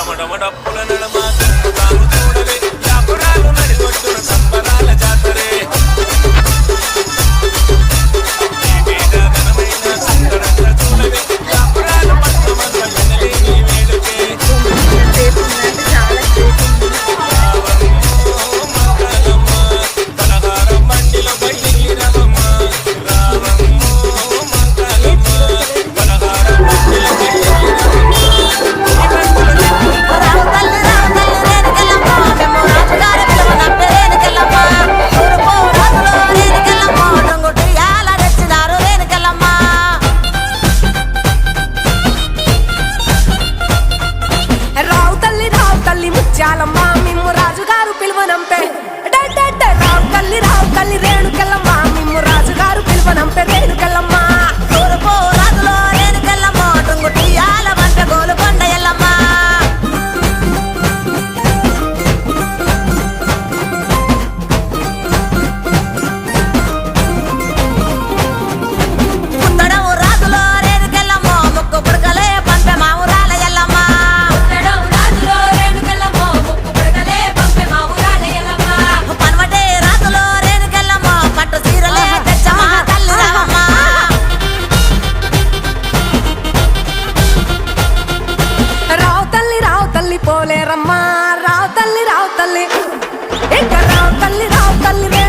டம டம டப்புல நடமா ముత్యాలమ్మ మిమ్ము రాజుగారు పిలువనం. పోలేరమ్మా రావు తల్లి రావు తల్లి. ఇంకా రావు తల్లి రావు తల్లి